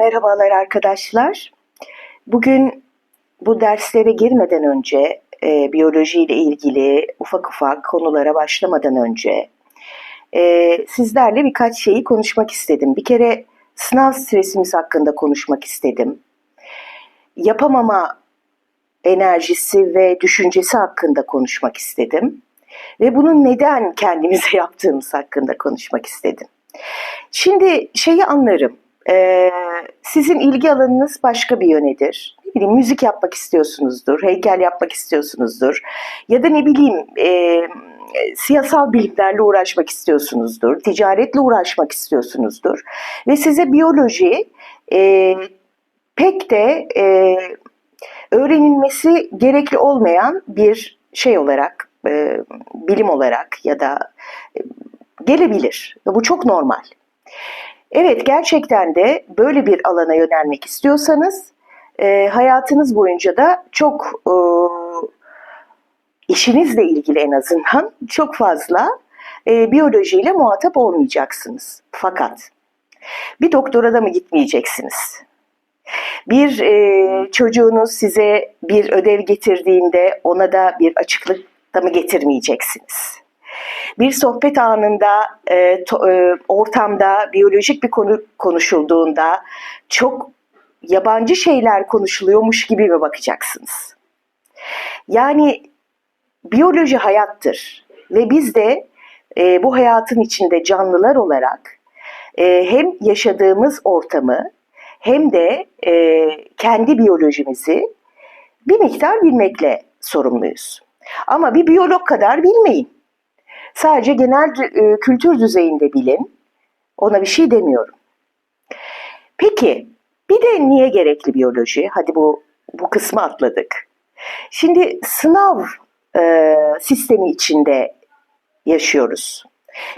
merhabalar arkadaşlar. Bugün bu derslere girmeden önce, e, biyoloji ile ilgili ufak ufak konulara başlamadan önce e, sizlerle birkaç şeyi konuşmak istedim. Bir kere sınav stresimiz hakkında konuşmak istedim. Yapamama enerjisi ve düşüncesi hakkında konuşmak istedim. Ve bunun neden kendimize yaptığımız hakkında konuşmak istedim. Şimdi şeyi anlarım. Ee, sizin ilgi alanınız başka bir yönedir. Ne bileyim müzik yapmak istiyorsunuzdur, heykel yapmak istiyorsunuzdur. Ya da ne bileyim e, siyasal bilimlerle uğraşmak istiyorsunuzdur, ticaretle uğraşmak istiyorsunuzdur. Ve size biyoloji e, pek de e, öğrenilmesi gerekli olmayan bir şey olarak, e, bilim olarak ya da e, gelebilir. Bu çok normal. Evet gerçekten de böyle bir alana yönelmek istiyorsanız e, hayatınız boyunca da çok e, işinizle ilgili en azından çok fazla e, biyolojiyle muhatap olmayacaksınız. Fakat bir doktora da mı gitmeyeceksiniz? Bir e, çocuğunuz size bir ödev getirdiğinde ona da bir açıklık da mı getirmeyeceksiniz? Bir sohbet anında, e, to, e, ortamda biyolojik bir konu konuşulduğunda çok yabancı şeyler konuşuluyormuş gibi mi bakacaksınız? Yani biyoloji hayattır ve biz de e, bu hayatın içinde canlılar olarak e, hem yaşadığımız ortamı hem de e, kendi biyolojimizi bir miktar bilmekle sorumluyuz. Ama bir biyolog kadar bilmeyin. Sadece genel e, kültür düzeyinde bilin. Ona bir şey demiyorum. Peki bir de niye gerekli biyoloji? Hadi bu bu kısmı atladık. Şimdi sınav e, sistemi içinde yaşıyoruz.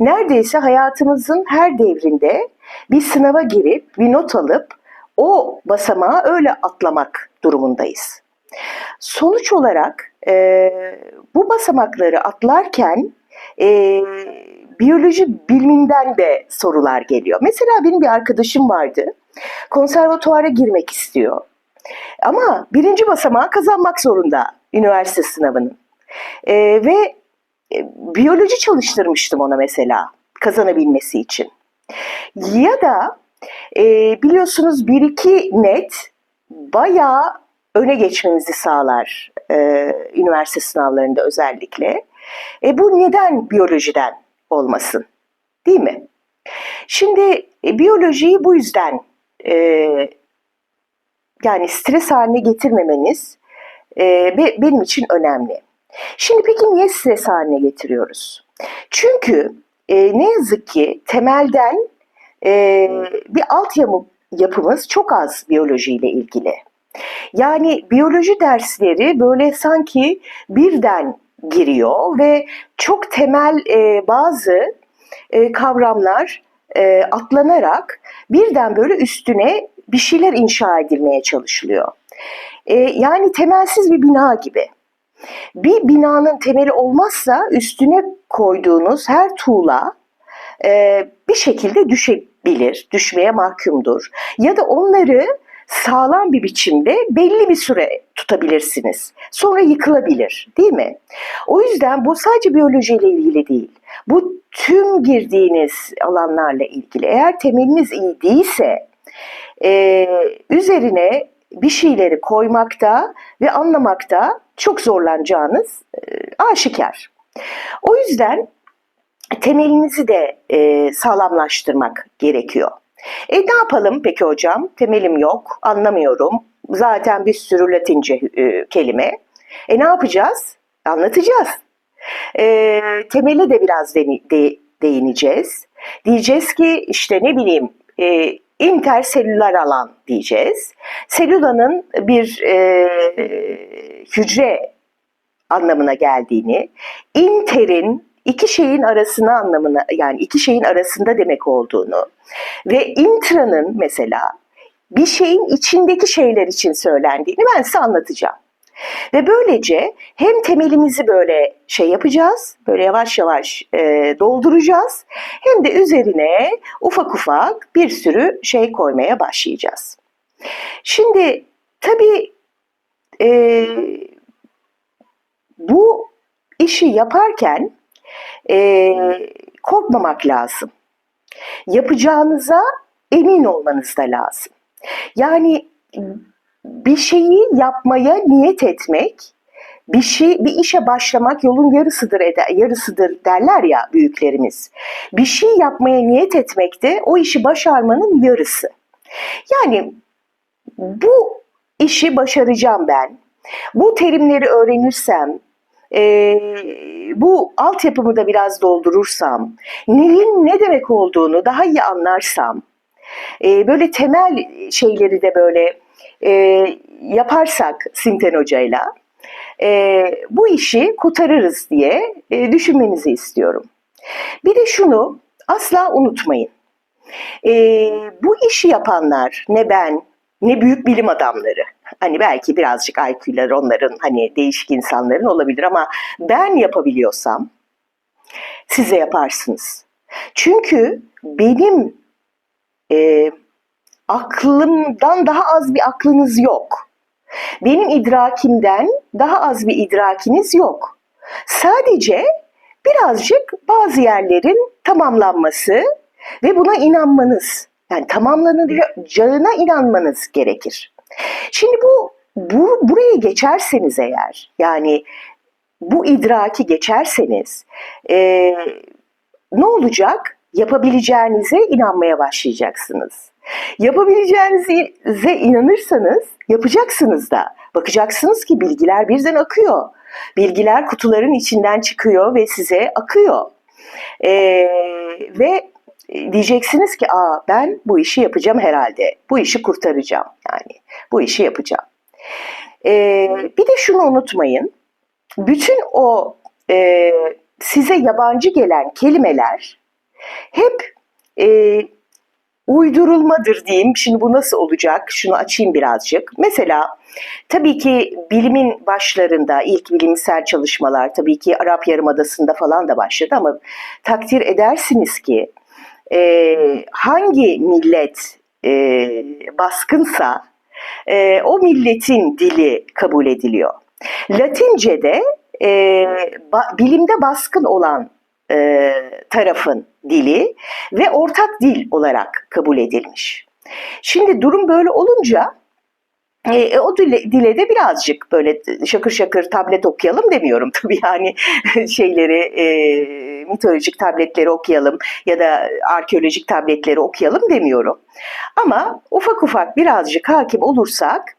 Neredeyse hayatımızın her devrinde bir sınava girip bir not alıp o basamağı öyle atlamak durumundayız. Sonuç olarak e, bu basamakları atlarken e, biyoloji biliminden de sorular geliyor. Mesela benim bir arkadaşım vardı. Konservatuara girmek istiyor. Ama birinci basamağı kazanmak zorunda üniversite sınavının. E, ve e, biyoloji çalıştırmıştım ona mesela kazanabilmesi için. Ya da e, biliyorsunuz bir iki net bayağı öne geçmenizi sağlar e, üniversite sınavlarında özellikle. E bu neden biyolojiden olmasın? Değil mi? Şimdi e, biyolojiyi bu yüzden e, yani stres haline getirmemeniz e, benim için önemli. Şimdi peki niye stres haline getiriyoruz? Çünkü e, ne yazık ki temelden e, bir altyapı yapımız çok az biyolojiyle ilgili. Yani biyoloji dersleri böyle sanki birden giriyor ve çok temel e, bazı e, kavramlar e, atlanarak birden böyle üstüne bir şeyler inşa edilmeye çalışılıyor. E, yani temelsiz bir bina gibi. Bir binanın temeli olmazsa üstüne koyduğunuz her tuğla e, bir şekilde düşebilir, düşmeye mahkumdur. Ya da onları sağlam bir biçimde belli bir süre tutabilirsiniz. Sonra yıkılabilir değil mi? O yüzden bu sadece biyolojiyle ilgili değil. Bu tüm girdiğiniz alanlarla ilgili. Eğer temeliniz iyi değilse e, üzerine bir şeyleri koymakta ve anlamakta çok zorlanacağınız e, aşikar. O yüzden temelinizi de e, sağlamlaştırmak gerekiyor. E ne yapalım peki hocam? Temelim yok, anlamıyorum. Zaten bir sürü Latince e, kelime. E ne yapacağız? Anlatacağız. E, temele de biraz de, de, değineceğiz. Diyeceğiz ki işte ne bileyim e, interselüler alan diyeceğiz. Selülanın bir e, hücre anlamına geldiğini, interin iki şeyin arasına anlamına yani iki şeyin arasında demek olduğunu ve intranın mesela bir şeyin içindeki şeyler için söylendiğini ben size anlatacağım. Ve böylece hem temelimizi böyle şey yapacağız, böyle yavaş yavaş e, dolduracağız, hem de üzerine ufak ufak bir sürü şey koymaya başlayacağız. Şimdi tabii e, bu işi yaparken e, korkmamak lazım. Yapacağınıza emin olmanız da lazım. Yani bir şeyi yapmaya niyet etmek, bir şey bir işe başlamak yolun yarısıdır eder, yarısıdır derler ya büyüklerimiz. Bir şey yapmaya niyet etmek de o işi başarmanın yarısı. Yani bu işi başaracağım ben. Bu terimleri öğrenirsem, e, bu altyapımı da biraz doldurursam, neyin ne demek olduğunu daha iyi anlarsam, e, böyle temel şeyleri de böyle e, yaparsak Simten Hoca'yla e, bu işi kurtarırız diye e, düşünmenizi istiyorum. Bir de şunu asla unutmayın. E, bu işi yapanlar ne ben ne büyük bilim adamları. Hani belki birazcık IQ'lar onların hani değişik insanların olabilir ama ben yapabiliyorsam size yaparsınız. Çünkü benim e, aklımdan daha az bir aklınız yok. Benim idrakimden daha az bir idrakiniz yok. Sadece birazcık bazı yerlerin tamamlanması ve buna inanmanız, yani tamamlanacağına inanmanız gerekir. Şimdi bu, bu buraya geçerseniz eğer, yani bu idraki geçerseniz e, ne olacak? Yapabileceğinize inanmaya başlayacaksınız. Yapabileceğinize inanırsanız yapacaksınız da. Bakacaksınız ki bilgiler birden akıyor. Bilgiler kutuların içinden çıkıyor ve size akıyor. Ee, ve diyeceksiniz ki Aa, ben bu işi yapacağım herhalde. Bu işi kurtaracağım yani. Bu işi yapacağım. Ee, bir de şunu unutmayın. Bütün o e, size yabancı gelen kelimeler hep e, uydurulmadır diyeyim. Şimdi bu nasıl olacak? Şunu açayım birazcık. Mesela tabii ki bilimin başlarında ilk bilimsel çalışmalar tabii ki Arap Yarımadası'nda falan da başladı ama takdir edersiniz ki e, hangi millet e, baskınsa e, o milletin dili kabul ediliyor. Latince'de e, ba, bilimde baskın olan e, tarafın dili ve ortak dil olarak kabul edilmiş. Şimdi durum böyle olunca e, o dile, dile de birazcık böyle şakır şakır tablet okuyalım demiyorum tabii yani şeyleri e, mitolojik tabletleri okuyalım ya da arkeolojik tabletleri okuyalım demiyorum. Ama ufak ufak birazcık hakim olursak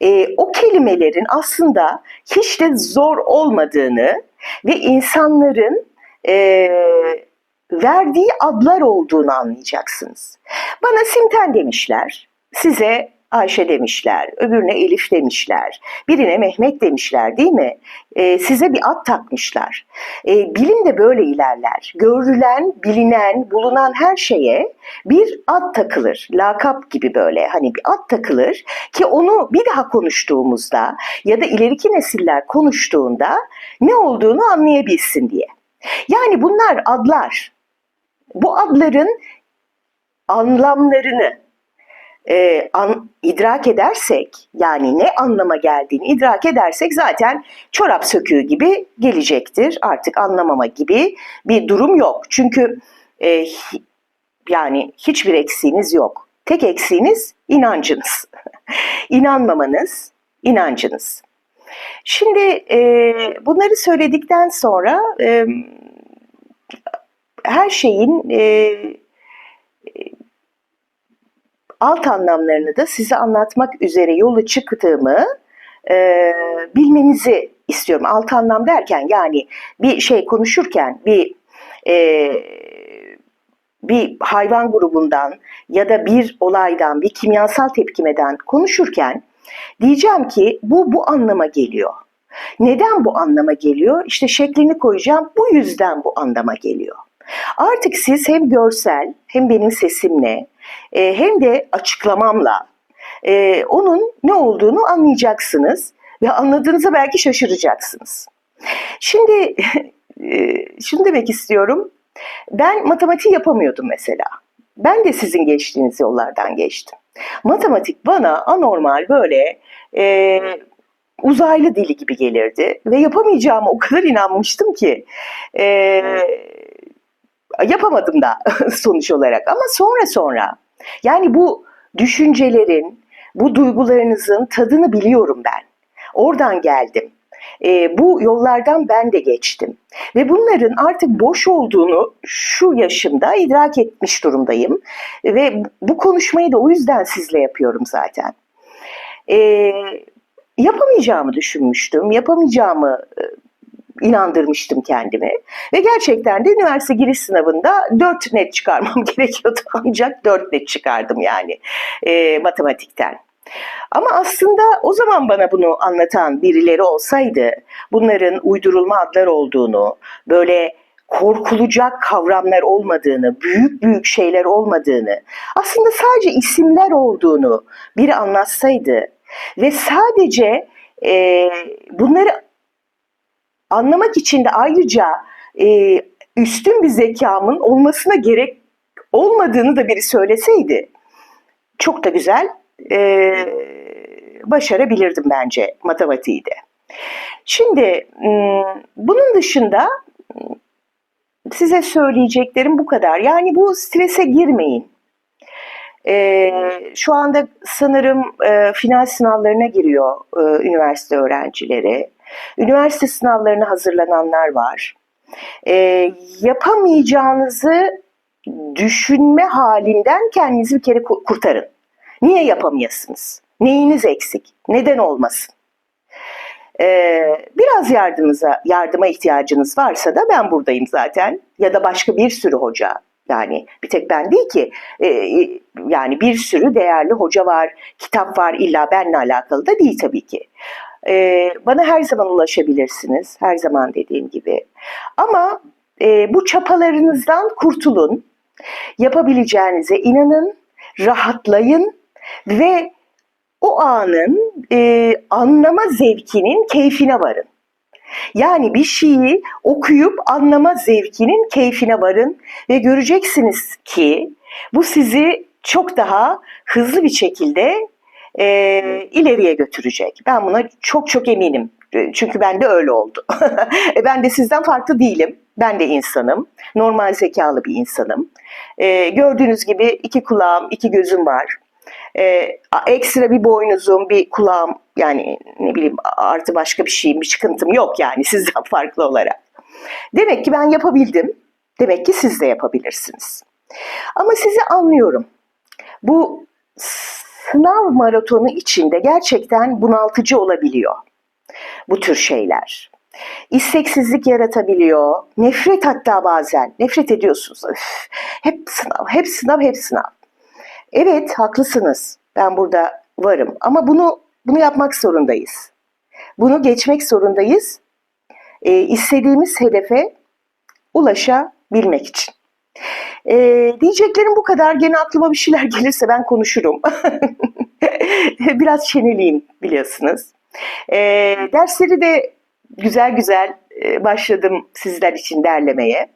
e, o kelimelerin aslında hiç de zor olmadığını ve insanların e, verdiği adlar olduğunu anlayacaksınız. Bana Simten demişler, size Ayşe demişler, öbürüne Elif demişler, birine Mehmet demişler değil mi? Ee, size bir ad takmışlar. Ee, bilim de böyle ilerler. Görülen, bilinen, bulunan her şeye bir ad takılır. Lakap gibi böyle hani bir ad takılır ki onu bir daha konuştuğumuzda ya da ileriki nesiller konuştuğunda ne olduğunu anlayabilsin diye. Yani bunlar adlar. Bu adların anlamlarını e, an, idrak edersek yani ne anlama geldiğini idrak edersek zaten çorap söküğü gibi gelecektir. Artık anlamama gibi bir durum yok. Çünkü e, yani hiçbir eksiğiniz yok. Tek eksiğiniz inancınız. İnanmamanız, inancınız. Şimdi e, bunları söyledikten sonra e, her şeyin e, alt anlamlarını da size anlatmak üzere yola çıktığımı e, bilmenizi istiyorum. Alt anlam derken yani bir şey konuşurken bir e, bir hayvan grubundan ya da bir olaydan, bir kimyasal tepkimeden konuşurken diyeceğim ki bu bu anlama geliyor. Neden bu anlama geliyor? İşte şeklini koyacağım. Bu yüzden bu anlama geliyor. Artık siz hem görsel hem benim sesimle e, hem de açıklamamla e, onun ne olduğunu anlayacaksınız Ve anladığınızda belki şaşıracaksınız. Şimdi e, şunu demek istiyorum. Ben matematiği yapamıyordum mesela. Ben de sizin geçtiğiniz yollardan geçtim. Matematik bana anormal böyle e, uzaylı dili gibi gelirdi ve yapamayacağıma o kadar inanmıştım ki e, yapamadım da sonuç olarak. Ama sonra sonra yani bu düşüncelerin, bu duygularınızın tadını biliyorum ben. Oradan geldim. E, bu yollardan ben de geçtim. Ve bunların artık boş olduğunu şu yaşımda idrak etmiş durumdayım. Ve bu konuşmayı da o yüzden sizle yapıyorum zaten. E, yapamayacağımı düşünmüştüm. Yapamayacağımı e, inandırmıştım kendimi. Ve gerçekten de üniversite giriş sınavında 4 net çıkarmam gerekiyordu. Ancak 4 net çıkardım yani e, matematikten. Ama aslında o zaman bana bunu anlatan birileri olsaydı, bunların uydurulma adlar olduğunu, böyle korkulacak kavramlar olmadığını, büyük büyük şeyler olmadığını, aslında sadece isimler olduğunu biri anlatsaydı ve sadece e, bunları anlamak için de ayrıca e, üstün bir zekamın olmasına gerek olmadığını da biri söyleseydi çok da güzel e, başarabilirdim bence matematiği de. Şimdi bunun dışında size söyleyeceklerim bu kadar. Yani bu strese girmeyin. Ee, şu anda sanırım e, final sınavlarına giriyor e, üniversite öğrencileri. Üniversite sınavlarına hazırlananlar var. Ee, yapamayacağınızı düşünme halinden kendinizi bir kere kurtarın. Niye yapamayasınız? Neyiniz eksik? Neden olmasın? Ee, biraz yardımınıza, yardıma ihtiyacınız varsa da ben buradayım zaten. Ya da başka bir sürü hoca. Yani bir tek ben değil ki. Ee, yani bir sürü değerli hoca var, kitap var. İlla benle alakalı da değil tabii ki. Ee, bana her zaman ulaşabilirsiniz. Her zaman dediğim gibi. Ama e, bu çapalarınızdan kurtulun. Yapabileceğinize inanın, rahatlayın ve o anın e, anlama zevkinin keyfine varın. Yani bir şeyi okuyup anlama zevkinin keyfine varın ve göreceksiniz ki bu sizi çok daha hızlı bir şekilde e, ileriye götürecek. Ben buna çok çok eminim. E, çünkü ben de öyle oldu. e ben de sizden farklı değilim. Ben de insanım. Normal zekalı bir insanım. E, gördüğünüz gibi iki kulağım, iki gözüm var e, ekstra bir boynuzum, bir kulağım yani ne bileyim artı başka bir şeyim, bir çıkıntım yok yani sizden farklı olarak. Demek ki ben yapabildim. Demek ki siz de yapabilirsiniz. Ama sizi anlıyorum. Bu sınav maratonu içinde gerçekten bunaltıcı olabiliyor bu tür şeyler. İsteksizlik yaratabiliyor. Nefret hatta bazen. Nefret ediyorsunuz. Öf, hep sınav, hep sınav, hep sınav. Evet haklısınız. Ben burada varım ama bunu bunu yapmak zorundayız. Bunu geçmek zorundayız. E, istediğimiz hedefe ulaşabilmek için. E, diyeceklerim bu kadar. Gene aklıma bir şeyler gelirse ben konuşurum. Biraz çeneliyim biliyorsunuz. E, dersleri de güzel güzel e, başladım sizler için derlemeye.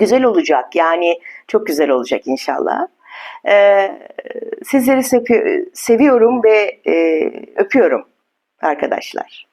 Güzel olacak yani çok güzel olacak inşallah. Ee, sizleri seviyorum ve e, öpüyorum arkadaşlar.